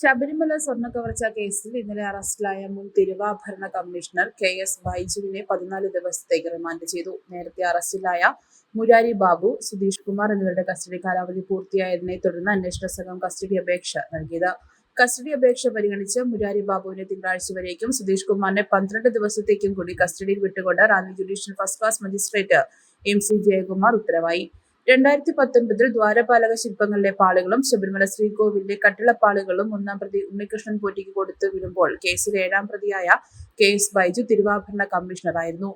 ശബരിമല സ്വർണ കവർച്ച കേസിൽ ഇന്നലെ അറസ്റ്റിലായ മുൻ തിരുവാഭരണ കമ്മീഷണർ കെ എസ് ബൈജുവിനെ പതിനാല് ദിവസത്തേക്ക് റിമാൻഡ് ചെയ്തു. നേരത്തെ അറസ്റ്റിലായ മുരാരി ബാബു സുധീഷ് കുമാർ എന്നിവരുടെ കസ്റ്റഡി കാലാവധി പൂർത്തിയായതിനെ തുടർന്ന് അന്വേഷണ സംഘം കസ്റ്റഡി അപേക്ഷ നൽകിയത്. കസ്റ്റഡി അപേക്ഷ പരിഗണിച്ച് മുരാരി ബാബുവിനെ തിങ്കളാഴ്ച വരേക്കും സുധീഷ് കുമാറിനെ പന്ത്രണ്ട് ദിവസത്തേക്കും കൂടി കസ്റ്റഡിയിൽ വിട്ടുകൊണ്ട് Ranni judicial first class magistrate M C Jayakumar ഉത്തരവായി. രണ്ടായിരത്തി പത്തൊൻപതിൽ ദ്വാരപാലക ശില്പങ്ങളിലെ പാളുകളും ശബരിമല ശ്രീകോവിലിലെ കട്ടിളപ്പാളുകളും ഒന്നാം പ്രതി ഉണ്ണികൃഷ്ണൻ പോറ്റിക്ക് കൊടുത്തു വിടുമ്പോൾ കേസിൽ ഏഴാം പ്രതിയായ കെ എസ് ബൈജു തിരുവാഭരണ കമ്മീഷണറായിരുന്നു.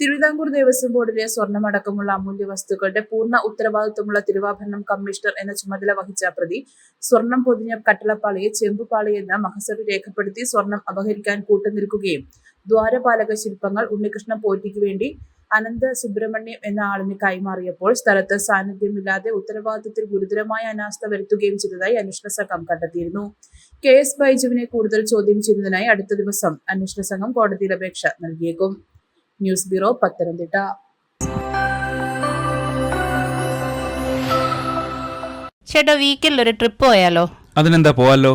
തിരുവിതാംകൂർ ദേവസ്വം ബോർഡിലെ സ്വർണമടക്കമുള്ള അമൂല്യ വസ്തുക്കളുടെ പൂർണ ഉത്തരവാദിത്വമുള്ള തിരുവാഭരണം കമ്മീഷണർ എന്ന ചുമതല വഹിച്ച പ്രതി സ്വർണം പൊതിഞ്ഞ കട്ടിളപ്പാളിയെ ചെമ്പുപാളി എന്ന മഹസറി രേഖപ്പെടുത്തി സ്വർണം അപഹരിക്കാൻ കൂട്ടുനിൽക്കുകയും ദ്വാരപാലക ശില്പങ്ങൾ ഉണ്ണികൃഷ്ണൻ പോറ്റിക്ക് വേണ്ടി അനന്ത സുബ്രഹ്മണ്യം എന്ന ആളിന് കൈമാറിയപ്പോൾ സ്ഥലത്ത് സാന്നിധ്യമില്ലാതെ ഉത്തരവാദിത്തത്തിൽ ഗുരുതരമായ അനാസ്ഥ വരുത്തുകയും ചെയ്തതായി അന്വേഷണ സംഘം കണ്ടെത്തിയിരുന്നു. കെ എസ് ബൈജുവിനെ കൂടുതൽ ചോദ്യം ചെയ്യുന്നതിനായി അടുത്ത ദിവസം അന്വേഷണ സംഘം കോടതിയിൽ അപേക്ഷ നൽകിയേക്കും. News bureau Pathanamthitta. ചേട്ടാ വീക്കിൽ ഒരു ട്രിപ്പ് പോയാലോ? അതിനെന്താ പോവാലോ?